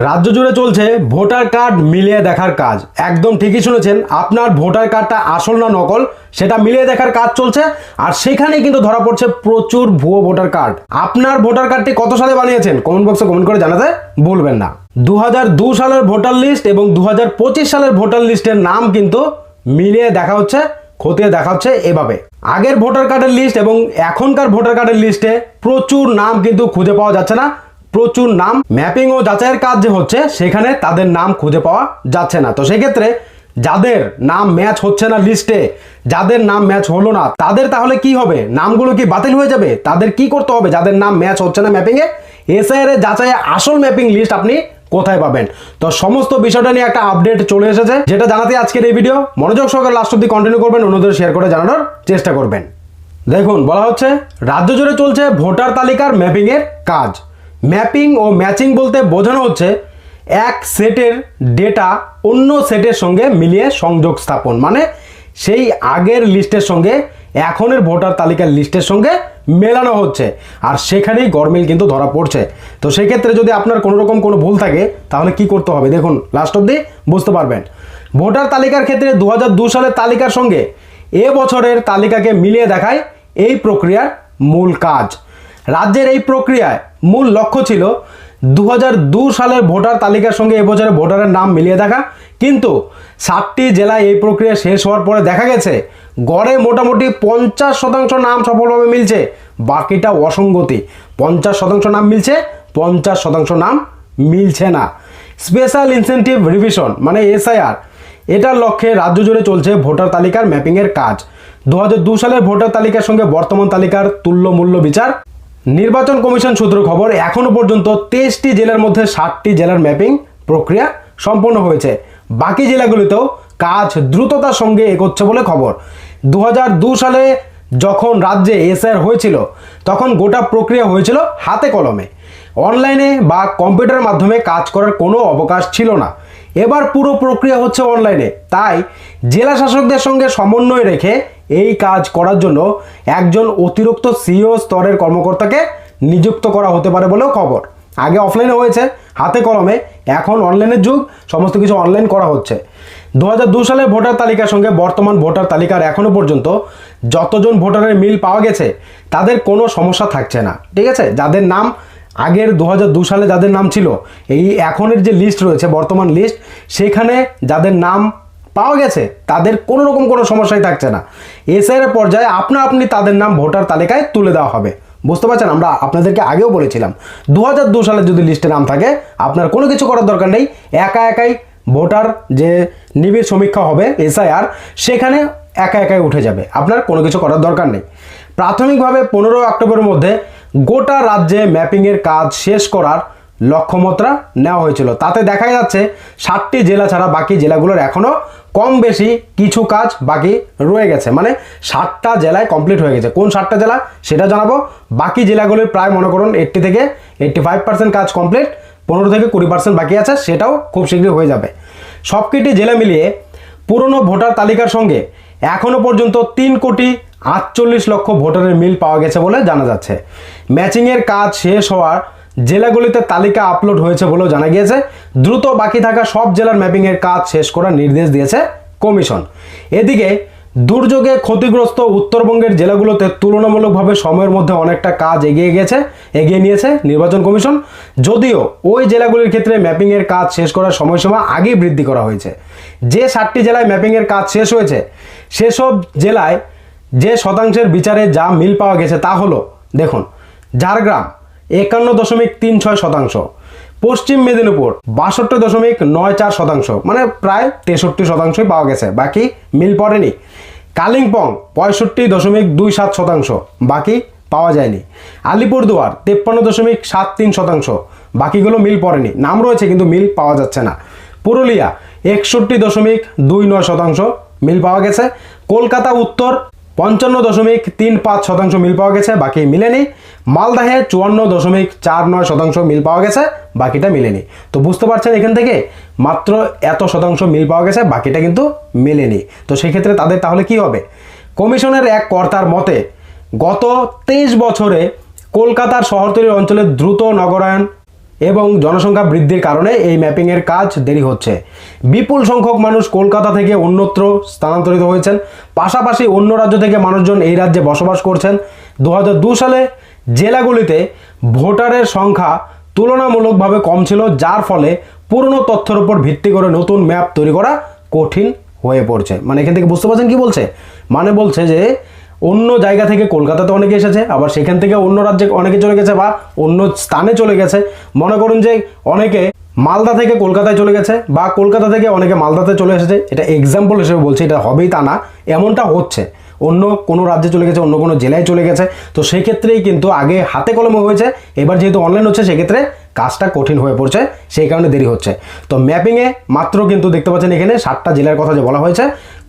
রাজ্য জুড়ে চলছে ভোটার কার্ড মিলিয়ে দেখার কাজ। একদম ঠিকই শুনেছেন, আপনার ভোটার কার্ডটা আসল না নকল, সেটা মিলিয়ে দেখার কাজ চলছে, আর সেখানেই কিন্তু ধরা পড়ছে প্রচুর ভুয়ো ভোটার কার্ড। আপনার ভোটার কার্ডটি কত সালে বানিয়েছেন? কমেন্ট বক্সে কমেন্ট করে জানাতে ভুলবেন না। দু সালের ভোটার লিস্ট এবং দু হাজার পঁচিশ সালের ভোটার লিস্টের নাম কিন্তু মিলিয়ে দেখা হচ্ছে, খতিয়ে দেখা হচ্ছে এভাবে। আগের ভোটার কার্ডের লিস্ট এবং এখনকার ভোটার কার্ডের লিস্টে প্রচুর নাম কিন্তু খুঁজে পাওয়া যাচ্ছে না। প্রচুর নাম, ম্যাপিং ও যাচাইয়ের কাজ যে হচ্ছে, সেখানে তাদের নাম খুঁজে পাওয়া যাচ্ছে না। তো সেক্ষেত্রে যাদের নাম ম্যাচ হচ্ছে না লিস্টে, যাদের নাম ম্যাচ হলো না, তাদের তাহলে কি হবে? নামগুলো কি বাতিল হয়ে যাবে? তাদের কি করতে হবে? যাদের নাম ম্যাচ হচ্ছে না ম্যাপিংয়ে এসআইআর এর যাচাইয়ে আসল ম্যাপিং লিস্ট আপনি কোথায় পাবেন? তো সমস্ত বিষয়টা নিয়ে একটা আপডেট চলে এসেছে, যেটা জানাতে আজকের এই ভিডিও। মনোযোগ সহকারে লাস্ট অব্দি কন্টিনিউ করবেন, অন্যদের শেয়ার করে জানানোর চেষ্টা করবেন। দেখুন, বলা হচ্ছে, রাজ্য জুড়ে চলছে ভোটার তালিকার ম্যাপিংয়ের কাজ। ম্যাপিং ও ম্যাচিং বলতে বোঝানো হচ্ছে এক সেটের ডেটা অন্য সেটের সঙ্গে মিলিয়ে সংযোগ স্থাপন। মানে সেই আগের লিস্টের সঙ্গে এখনের ভোটার তালিকার লিস্টের সঙ্গে মেলানো হচ্ছে। আর সেখানেই গরমিল কিন্তু ধরা পড়ছে। তো সেক্ষেত্রে যদি আপনার কোনো রকম কোনো ভুল থাকে, তাহলে কি করতে হবে? দেখুন লাস্ট অব্দি বুঝতে পারবেন। ভোটার তালিকার ক্ষেত্রে দু সালের তালিকার সঙ্গে এ বছরের তালিকাকে মিলিয়ে দেখায় এই প্রক্রিয়ার মূল কাজ। রাজ্যের এই প্রক্রিয়ায় মূল লক্ষ্য ছিল দু সালের ভোটার তালিকার সঙ্গে এবছরের ভোটারের নাম মিলিয়ে দেখা। কিন্তু ষাটটি জেলায় এই প্রক্রিয়া শেষ হওয়ার পরে দেখা গেছে, গড়ে মোটামুটি পঞ্চাশ শতাংশ নাম সফলভাবে মিলছে, বাকিটা অসঙ্গতি। পঞ্চাশ শতাংশ নাম মিলছে, পঞ্চাশ শতাংশ নাম মিলছে না। স্পেশাল ইনসেন্টিভ রিভিশন মানে এসআইআর, এটার লক্ষ্যে রাজ্য জুড়ে চলছে ভোটার তালিকার ম্যাপিংয়ের কাজ। দু সালের ভোটার তালিকার সঙ্গে বর্তমান তালিকার তুল্য মূল্য বিচার নির্বাচন কমিশন সূত্র খবর, এখনও পর্যন্ত তেইশটি জেলার মধ্যে ষাটটি জেলার ম্যাপিং প্রক্রিয়া সম্পন্ন হয়েছে। বাকি জেলাগুলিতেও কাজ দ্রুততার সঙ্গে এগোচ্ছে বলে খবর। দু সালে যখন রাজ্যে এসআর হয়েছিল, তখন গোটা প্রক্রিয়া হয়েছিল হাতে কলমে। অনলাইনে বা কম্পিউটারের মাধ্যমে কাজ করার কোনো অবকাশ ছিল না। এবার পুরো প্রক্রিয়া হচ্ছে অনলাইনে। তাই জেলা শাসকদের সঙ্গে সমন্বয় রেখে এই কাজ করার জন্য একজন অতিরিক্ত সিও স্তরের কর্মকর্তাকে নিযুক্ত করা হতে পারে বলেও খবর। আগে অফলাইনে হয়েছে, হাতে কলমে, এখন অনলাইনের যুগ, সমস্ত কিছু অনলাইন করা হচ্ছে। দু হাজার দু সালের ভোটার তালিকার সঙ্গে বর্তমান ভোটার তালিকার এখনও পর্যন্ত যতজন ভোটারের মিল পাওয়া গেছে, তাদের কোনো সমস্যা থাকছে না। ঠিক আছে? যাদের নাম আগের দু সালে যাদের নাম ছিল, এই এখনের যে লিস্ট রয়েছে, বর্তমান লিস্ট সেখানে যাদের নাম পাওয়া গেছে, তাদের কোনো রকম কোনো সমস্যাই থাকছে না। এসআইয়ের পর্যায়ে আপনা আপনি তাদের নাম ভোটার তালিকায় তুলে দেওয়া হবে। বুঝতে পারছেন? আমরা আপনাদেরকে আগেও বলেছিলাম দু হাজার দু সালের যদি লিস্টে নাম থাকে, আপনার কোনো কিছু করার দরকার নেই। একা একাই ভোটার যে নিবিড় সমীক্ষা হবে, এসআইআর, সেখানে একা একাই উঠে যাবে। আপনার কোনো কিছু করার দরকার নেই। প্রাথমিকভাবে পনেরোই অক্টোবরের মধ্যে গোটা রাজ্যে ম্যাপিংয়ের কাজ শেষ করার লক্ষ্যমাত্রা নেওয়া হয়েছিল। তাতে দেখা যাচ্ছে ষাটটি জেলা ছাড়া বাকি জেলাগুলোর এখনও কম বেশি কিছু কাজ বাকি রয়ে গেছে। মানে ষাটটা জেলায় কমপ্লিট হয়ে গেছে। কোন ষাটটা জেলা সেটা জানাব। বাকি জেলাগুলির প্রায় মনে করুন এইট্টি থেকে এইট্টি ফাইভ পার্সেন্ট কাজ কমপ্লিট পনেরো থেকে কুড়ি পার্সেন্ট বাকি আছে, সেটাও খুব শীঘ্রই হয়ে যাবে। সবকটি জেলা মিলিয়ে পুরনো ভোটার তালিকার সঙ্গে এখনও পর্যন্ত তিন কোটি আটচল্লিশ লক্ষ ভোটারের মিল পাওয়া গেছে বলে জানা যাচ্ছে। ম্যাচিংয়ের কাজ শেষ হওয়ার জেলাগুলিতে তালিকা আপলোড হয়েছে বলেও জানা গিয়েছে। দ্রুত বাকি থাকা সব জেলার ম্যাপিংয়ের কাজ শেষ করার নির্দেশ দিয়েছে কমিশন। এদিকে, দুর্যোগে ক্ষতিগ্রস্ত উত্তরবঙ্গের জেলাগুলোতে তুলনামূলকভাবে সময়ের মধ্যে অনেকটা কাজ এগিয়ে গেছে, এগিয়ে নিয়েছে নির্বাচন কমিশন। যদিও, ওই জেলাগুলির ক্ষেত্রে ম্যাপিংয়ের কাজ শেষ করার সময়সীমা আগেই বৃদ্ধি করা হয়েছে। যে ষাটটি জেলায় ম্যাপিংয়ের কাজ শেষ হয়েছে, সেসব জেলায় যে শতাংশের বিচারে যা মিল পাওয়া গেছে তা হলো, দেখুন, ঝাড়গ্রাম একান্ন দশমিক তিন ছয় শতাংশ। পশ্চিম মেদিনীপুর বাষট্টি দশমিক নয় চার শতাংশ মানে প্রায় তেষট্টি শতাংশই পাওয়া গেছে, বাকি মিল পড়েনি। কালিম্পং পঁয়ষট্টি দশমিক দুই সাত শতাংশ, বাকি পাওয়া যায়নি। আলিপুরদুয়ার তেপ্পান্ন দশমিক সাত তিন শতাংশ, বাকিগুলো মিল পড়েনি। নাম রয়েছে কিন্তু মিল পাওয়া যাচ্ছে না। পুরুলিয়া একষট্টি দশমিক দুই নয় শতাংশ মিল পাওয়া গেছে। কলকাতা উত্তর পঞ্চান্ন দশমিক তিন পাঁচ শতাংশ মিল পাওয়া গেছে, বাকি মিলেনি। মালদাহে চুয়ান্ন দশমিক চার নয় শতাংশ মিল পাওয়া গেছে, বাকিটা মিলেনি। তো বুঝতে পারছেন এখান থেকে মাত্র এত শতাংশ মিল পাওয়া গেছে, বাকিটা কিন্তু মেলেনি। তো সেক্ষেত্রে তাদের তাহলে কি হবে? কমিশনের এক কর্তার মতে, গত তেইশ বছরে কলকাতার শহরতলির অঞ্চলে দ্রুত নগরায়ন এবং জনসংখ্যা বৃদ্ধির কারণে এই ম্যাপিংয়ের কাজ দেরি হচ্ছে। বিপুল সংখ্যক মানুষ কলকাতা থেকে অন্যত্র স্থানান্তরিত হয়েছেন। পাশাপাশি অন্য রাজ্য থেকে মানুষজন এই রাজ্যে বসবাস করছেন। দু সালে জেলাগুলিতে ভোটারের সংখ্যা তুলনামূলকভাবে কম ছিল, যার ফলে পুরনো তথ্যের উপর ভিত্তি করে নতুন ম্যাপ তৈরি করা কঠিন হয়ে পড়ছে। মানে এখান থেকে বুঝতে পারছেন কি বলছে? মানে বলছে যে অন্য জায়গা থেকে কলকাতাতে অনেকে এসেছে, আবার সেখান থেকে অন্য রাজ্যে অনেকে চলে গেছে বা অন্য স্থানে চলে গেছে। মনে করুন যে অনেকে মালদা থেকে কলকাতায় চলে গেছে বা কলকাতা থেকে অনেকে মালদাতে চলে এসেছে। এটা এক্সাম্পল হিসেবে বলছি, এটা হবেই তা না, এমনটা হচ্ছে। অন্য কোনো রাজ্যে চলে গেছে, অন্য কোনো জেলায় চলে গেছে। তো সেক্ষেত্রেই কিন্তু আগে হাতে কলমে হয়েছে, এবার যেহেতু অনলাইন হচ্ছে, সেক্ষেত্রে কাজটা কঠিন হয়ে পড়ছে, সেই কারণে দেরি হচ্ছে। তো ম্যাপিংয়ে মাত্র কিন্তু দেখতে পাচ্ছেন এখানে সাতটা জেলার কথা যে বলা হয়েছে,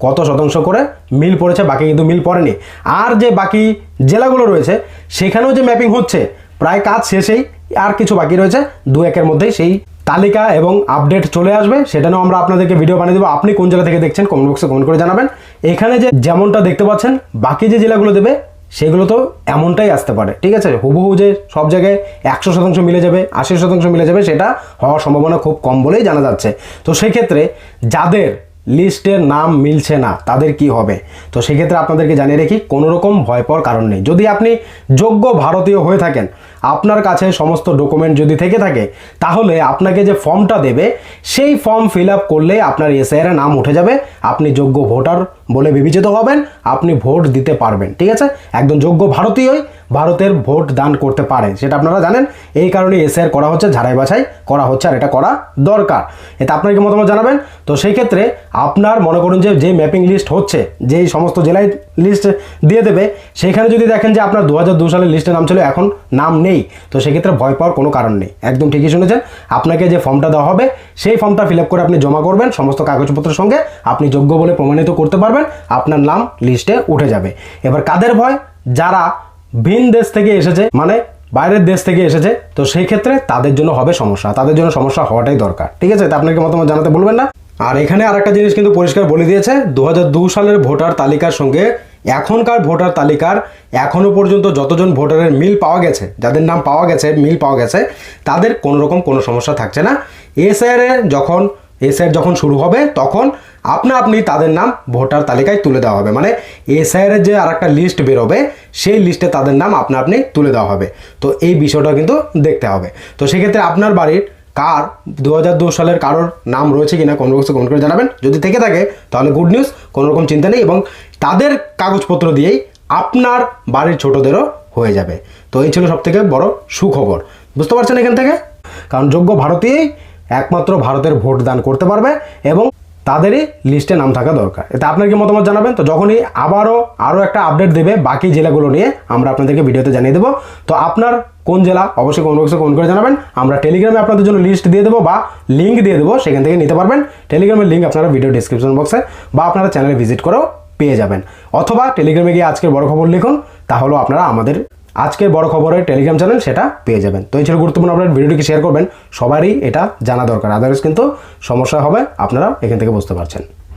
কত শতাংশ করে মিল পড়েছে, বাকি কিন্তু মিল পড়েনি। আর যে বাকি জেলাগুলো রয়েছে, সেখানেও যে ম্যাপিং হচ্ছে, প্রায় কাজ শেষেই আর কিছু বাকি রয়েছে, দু একের মধ্যেই সেই তালিকা এবং আপডেট চলে আসবে, সেটা নিয়েও আমরা আপনাদেরকে ভিডিও বানিয়ে দেবো। আপনি কোন জেলা থেকে দেখছেন কমেন্ট বক্সে কমেন্ট করে জানাবেন। এখানে যে যেমনটা দেখতে পাচ্ছেন, বাকি যে জেলাগুলো দেবে সেগুলো তো এমনটাই আসতে পারে, ঠিক আছে? হুবহু যে সব জায়গায় একশো শতাংশ মিলে যাবে, আশি শতাংশ মিলে যাবে, সেটা হওয়ার সম্ভাবনা খুব কম বলেই জানা যাচ্ছে। তো সেক্ষেত্রে যাদের লিস্টের নাম মিলছে না, তাদের কি হবে? তো সেক্ষেত্রে আপনাদেরকে জানিয়ে রাখি কোনো রকম ভয় পাওয়ার কারণ নেই। যদি আপনি যোগ্য ভারতীয় হয়ে থাকেন, আপনার কাছে সমস্ত ডকুমেন্ট যদি থেকে থাকে, তাহলে আপনাকে যে ফর্মটা দেবে, সেই ফর্ম ফিল আপ করলে আপনার এসআইয়ের নাম উঠে যাবে, আপনি যোগ্য ভোটার বলে বিবেচিত হবেন, আপনি ভোট দিতে পারবেন, ঠিক আছে? একদম যোগ্য ভারতীয়ই ভারতের ভোট দান করতে পারে, সেটা আপনারা জানেন। এই কারণে এসআইআর করা হচ্ছে, ঝাড়াই বাছাই করা হচ্ছে, আর এটা করা দরকার। এতে আপনার কি মতামত জানাবেন? তো সেই ক্ষেত্রে আপনার মনে করুন যে যে ম্যাপিং লিস্ট হচ্ছে, যেই সমস্ত জেলায় লিস্ট দিয়ে দেবে, সেখানে যদি দেখেন যে আপনার দু সালের লিস্টে নাম ছিল, এখন নাম নেই, তো সেক্ষেত্রে ভয় পাওয়ার কোনো কারণ নেই। একদম ঠিকই শুনেছেন। আপনাকে যে ফর্মটা দেওয়া হবে, সেই ফর্মটা ফিল করে আপনি জমা করবেন, সমস্ত কাগজপত্রের সঙ্গে। আপনি যোগ্য বলে প্রমাণিত করতে পারবেন, আপনার নাম লিস্টে উঠে যাবে। এবার কাদের ভয়? যারা ভিন দেশ থেকে এসেছে মানে বাইরের দেশ থেকে এসেছে, তো সেই ক্ষেত্রে তাদের জন্য হবে সমস্যা। তাদের জন্য সমস্যা হওয়াটাই দরকার। ঠিক আছে? তা আপনাকে মতামত জানাতে বলবেন না। আর এখানে আর একটা জিনিস কিন্তু পরিষ্কার বলে দিয়েছে, দু সালের ভোটার তালিকার সঙ্গে এখনকার ভোটার তালিকার এখনও পর্যন্ত যতজন ভোটারের মিল পাওয়া গেছে, যাদের নাম পাওয়া গেছে, মিল পাওয়া গেছে, তাদের কোনো রকম কোনো সমস্যা থাকছে না। এসআইআর যখন এসআইআর যখন শুরু হবে, তখন আপনা আপনি তাদের নাম ভোটার তালিকায় তুলে দেওয়া হবে। মানে এসআইআর যে আর একটা লিস্ট বেরোবে, সেই লিস্টে তাদের নাম আপনা আপনি তুলে দেওয়া হবে। তো এই বিষয়টা কিন্তু দেখতে হবে। তো সেক্ষেত্রে আপনার বাড়ির কার দু সালের কারোর নাম রয়েছে কিনা কোনো বক্সে কমেন্ট করে জানাবেন। যদি থেকে থাকে, তাহলে গুড নিউজ কোনো রকম চিন্তা নেই এবং তাদের কাগজপত্র দিয়েই আপনার বাড়ির ছোটদেরও হয়ে যাবে। তো এই ছিল সব থেকে বড় সুখবর। বুঝতে পারছেন এখান থেকে? কারণ যোগ্য ভারতীয়ই একমাত্র ভারতের ভোট দান করতে পারবে এবং তাদেরই লিস্টে নাম থাকা দরকার। এতে আপনার কি মতামত জানাবেন? তো যখনই আবারও আরও একটা আপডেট দেবে বাকি জেলাগুলো নিয়ে আমরা আপনাদেরকে ভিডিওতে জানিয়ে দেবো। তো আপনার কোন জেলা, অবশ্যই কোন বক্সে কোন করে জানাবেন। আমরা টেলিগ্রামে আপনাদের জন্য লিস্ট দিয়ে দেবো বা লিঙ্ক দিয়ে দেবো, সেখান থেকে নিতে পারবেন। টেলিগ্রামের লিঙ্ক আপনারা ভিডিও ডিসক্রিপশন বক্সে বা আপনারা চ্যানেলে ভিজিট করেও পেয়ে যাবেন। অথবা টেলিগ্রামে গিয়ে আজকের বড় খবর লিখুন, তাহলেও আপনারা আমাদের আজকের বড় খবরের টেলিগ্রাম চ্যানেল সেটা পেয়ে যাবেন। তো এই ছিল গুরুত্বপূর্ণ আপনার ভিডিওটিকে শেয়ার করবেন। সবারই এটা জানা দরকার আদারওয়াইজ কিন্তু সমস্যা হবে আপনারা এখান থেকে বুঝতে পারছেন।